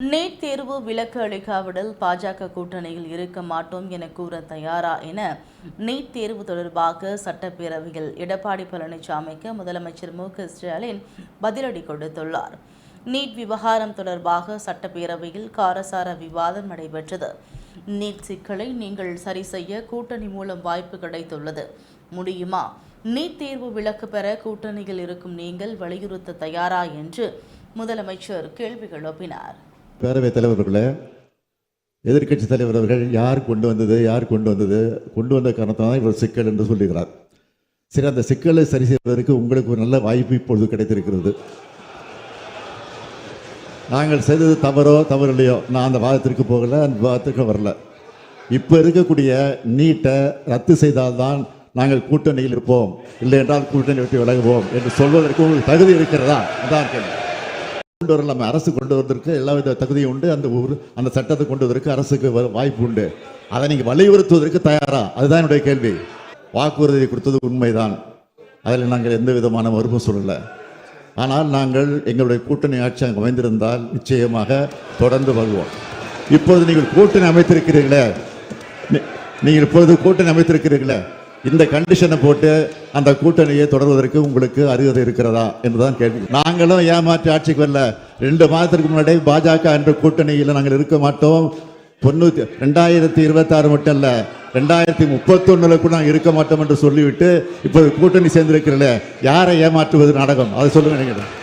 NEET தேர்வு விலக்கு அளிக்காவிடில் பாஜக கூட்டணியில் இருக்க மாட்டோம் என கூற தயாரா என நீட் தேர்வு தொடர்பாக சட்டப்பேரவையில் எடப்பாடி பழனிசாமிக்கு முதலமைச்சர் மு க ஸ்டாலின் பதிலடி கொடுத்துள்ளார். நீட் விவகாரம் தொடர்பாக சட்டப்பேரவையில் காரசார விவாதம் நடைபெற்றது. நீட் சிக்கலை நீங்கள் சரி செய்ய கூட்டணி மூலம் வாய்ப்பு கிடைத்துள்ளது. முடியுமா? நீட் தேர்வு விலக்கு பெற கூட்டணியில் இருக்கும் நீங்கள் வலியுறுத்த தயாரா என்று முதலமைச்சர் கேள்வி எழுப்பினார் பேரவைத் தலைவர்களே எதிர்க்கட்சி தலைவர் அவர்கள் யார் கொண்டு வந்தது யார் கொண்டு வந்தது? கொண்டு வந்த காரணத்தான் தான் இவர் சிக்கல் என்று சொல்லுகிறார். சரி அந்த சிக்கலை சரி செய்வதற்கு உங்களுக்கு ஒரு நல்ல வாய்ப்பு இப்பொழுது கிடைத்திருக்கிறது. நாங்கள் செய்தது தவறோ தவறில்லையோ நான் அந்த வாதத்திற்கு போகல அந்த வாதத்திற்கு வரல. இப்போ இருக்கக்கூடிய நீட்டை ரத்து செய்தால்தான் நாங்கள் கூட்டணியில் இருப்போம். இல்லை என்றால் கூட்டணி விட்டு விலகுவோம் என்று சொல்வதற்கு உங்களுக்கு தகுதி இருக்கிறதா? அதான் கேள்வி. கொண்டு வரலாம் அரசு கொண்டு வருவதற்கு எல்லா வித தகுதியும் உண்டு. அந்த ஊர் அந்த சட்டத்தை கொண்டு வருவதற்கு அரசுக்கு வ- வாய்ப்பு உண்டு. அதை நீங்கள் வலியுறுத்துவதற்கு தயாரா? அதுதான் என்னுடைய கேள்வி. வாக்குறுதி கொடுத்தது உண்மைதான். அதில் நாங்கள் எந்த விதமான மறுப்பு சொல்லலை. ஆனால் நாங்கள் எங்களுடைய கூட்டணி ஆட்சி அங்கே அமைந்திருந்தால் நிச்சயமாக தொடர்ந்து வருவோம் இப்போது நீங்கள் கூட்டணி அமைத்திருக்கிறீர்களே. நீங்கள் இப்பொழுது கூட்டணி அமைத்திருக்கிறீர்களே. இந்த கண்டிஷனை போட்டு அந்த கூட்டணியை தொடர்வதற்கு உங்களுக்கு அருகதை இருக்கிறதா என்றுதான் கேள்வி. நாங்களும் ஏமாற்றி ஆட்சிக்கு வரல. ரெண்டு மாதத்திற்கு முன்னாடி பாஜக என்ற கூட்டணியில் நாங்கள் இருக்க மாட்டோம். தொண்ணூற்றி ரெண்டாயிரத்தி இருபத்தாறு மட்டும் இல்ல ரெண்டாயிரத்தி முப்பத்தொன்னுல கூட நாங்கள் இருக்க மாட்டோம் என்று சொல்லிவிட்டு இப்போது கூட்டணி சேர்ந்திருக்கிறல யாரை ஏமாற்றுவது நாடகம்? அதை சொல்லுங்க நினைக்கிறேன்